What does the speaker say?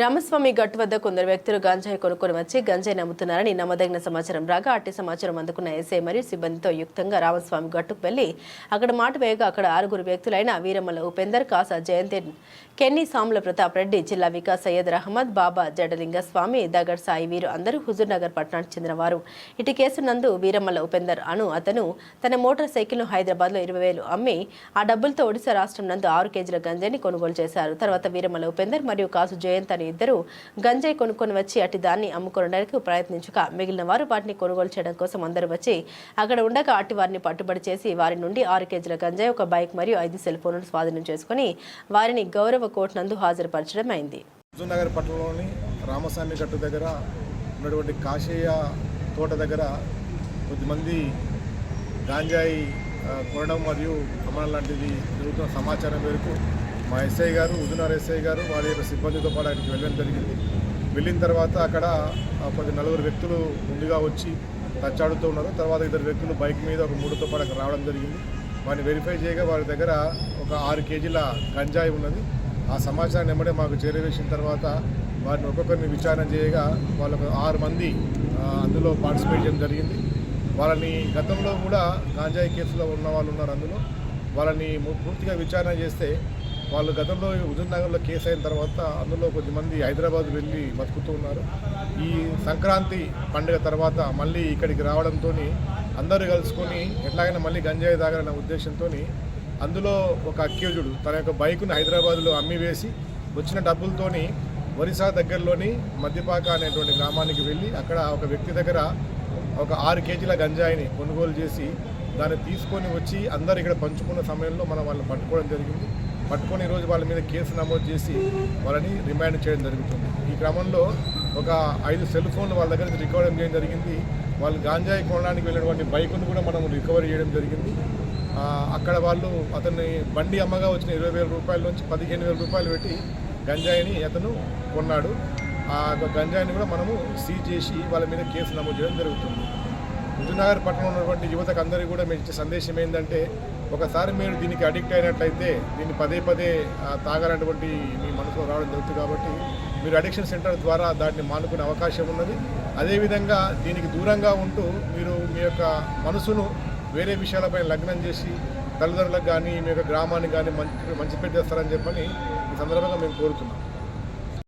రామస్వామి గట్టు వద్ద కొందరు వ్యక్తులు గంజాయి కొనుక్కొని వచ్చి గంజాయి నమ్ముతున్నారని నమ్మదగిన సమాచారం రాగా అట్టి సమాచారం అందుకున్న ఎస్ఐ మరియు సిబ్బందితో యుక్తంగా రామస్వామి గట్టుకు వెళ్ళి అక్కడ మాట వేయగా అక్కడ ఆరుగురు వ్యక్తులైన వీరమ్మల ఉపేందర్ కాసా జయంతి కెన్నీ సాముల ప్రతాప్ రెడ్డి జిల్లా వికాస్ సయ్యద్ రహమద్ బాబా జడలింగ స్వామి దగర్ సాయి వీరు అందరూ హుజూర్నగర్ పట్టణానికి చెందినవారు. ఇటు కేసు నందు వీరమ్మల ఉపేందర్ అను అతను తన మోటార్ సైకిల్ను హైదరాబాద్లో ఇరవై వేలు అమ్మి ఆ డబ్బులతో ఒడిశా రాష్ట్రం నందు ఆరు కేజీల గంజాయిని కొనుగోలు చేశారు. తర్వాత వీరమ్మల ఉపేందర్ మరియు కాసు జయంత్ అని ఇద్దరు గంజాయి కొనుక్కొని వచ్చి అటు దాన్ని అమ్ముకొనడానికి ప్రయత్నించగా మిగిలిన వారు వాటిని కొనుగోలు చేయడం కోసం అందరూ వచ్చి అక్కడ ఉండగా అటు వారిని పట్టుబడి చేసి వారి నుండి ఆరు కేజీల గంజాయి ఒక బైక్ మరియు ఐదు సెల్ ఫోన్లను స్వాధీనం చేసుకుని వారిని గౌరవ కోర్టు నందు హాజరుపరచడం అయింది. హుజూర్నగర్ పట్టణంలోని రామస్వామి గట్టు దగ్గర ఉన్నటువంటి కాశయ్య తోట దగ్గర కొద్దిమంది గాంజాయి కొనడం మరియు అమ్మడం లాంటిది జరుగుతున్న సమాచారం మేరకు మా ఎస్ఐ గారు హుజూర్నగర్ ఎస్ఐ గారు వారి యొక్క సిబ్బందితో పాటు ఆయనకి వెళ్ళడం జరిగింది. వెళ్ళిన తర్వాత అక్కడ ఆ, కొద్ది నలుగురు వ్యక్తులు ముందుగా వచ్చి తచ్చాడుతూ ఉన్నారు. తర్వాత ఇద్దరు వ్యక్తులు బైక్ మీద ఒక మూడుతో పాటు అక్కడ రావడం జరిగింది. వారిని వెరిఫై చేయగా వారి దగ్గర ఒక ఆరు కేజీల గంజాయి ఉన్నది. ఆ సమాచారాన్ని ఎమ్మడే మాకు చేరవేసిన తర్వాత వారిని ఒక్కొక్కరిని విచారణ చేయగా వాళ్ళకు ఆరు మంది అందులో పార్టిసిపేట్ చేయడం జరిగింది. వాళ్ళని గతంలో కూడా గాంజాయి కేసులో ఉన్న వాళ్ళు ఉన్నారు అందులో. వాళ్ళని పూర్తిగా విచారణ చేస్తే వాళ్ళు గతంలో హుజూర్ నగర్లో కేసు అయిన తర్వాత అందులో కొద్దిమంది హైదరాబాద్ వెళ్ళి బతుకుతూ ఉన్నారు. ఈ సంక్రాంతి పండుగ తర్వాత మళ్ళీ ఇక్కడికి రావడంతో అందరూ కలుసుకొని ఎట్లాగైనా మళ్ళీ గంజాయి తాగాలన్న ఉద్దేశంతో అందులో ఒక అక్యూజుడు తన యొక్క బైకును హైదరాబాద్లో అమ్మివేసి వచ్చిన డబ్బులతోని ఒరిస్సా దగ్గరలోని మద్యపాక అనేటువంటి గ్రామానికి వెళ్ళి అక్కడ ఒక వ్యక్తి దగ్గర ఒక ఆరు కేజీల గంజాయిని కొనుగోలు చేసి దాన్ని తీసుకొని వచ్చి అందరు ఇక్కడ పంచుకున్న సమయంలో మనం వాళ్ళని పట్టుకోవడం జరిగింది. పట్టుకొని ఈరోజు వాళ్ళ మీద కేసు నమోదు చేసి వాళ్ళని రిమాండ్ చేయడం జరుగుతుంది. ఈ క్రమంలో ఒక ఐదు సెల్ ఫోన్లు వాళ్ళ దగ్గర నుంచి రికవర్ చేయడం జరిగింది. వాళ్ళు గాంజాయి కొనడానికి వెళ్ళినటువంటి బైకును కూడా మనం రికవర్ చేయడం జరిగింది. అక్కడ వాళ్ళు అతన్ని బండి అమ్మగా వచ్చిన ఇరవై వేల రూపాయల నుంచి పదిహేను వేల రూపాయలు పెట్టి గంజాయిని అతను కొన్నాడు. ఆ గంజాయిని కూడా మనము సీజ్ చేసి వాళ్ళ మీద కేసు నమోదు చేయడం జరుగుతుంది. హుజూర్నగర్ పట్టణంలో ఉన్నటువంటి యువతకు అందరికీ కూడా మేము ఇచ్చే సందేశం ఏంటంటే ఒకసారి మీరు దీనికి అడిక్ట్ అయినట్లయితే దీన్ని పదే పదే తాగాలన్నటువంటి మీ మనసులో రావడం జరుగుతుంది కాబట్టి మీరు అడిక్షన్ సెంటర్ ద్వారా దాన్ని మానుకునే అవకాశం ఉన్నది. అదేవిధంగా దీనికి దూరంగా ఉంటూ మీరు మీ యొక్క మనసును వేరే విషయాలపై లగ్నం చేసి తల్లిదండ్రులకు కానీ మీ యొక్క గ్రామానికి కానీ మంచి మంచి పేరు చేస్తారని చెప్పని ఈ సందర్భంగా మేము కోరుతున్నాం.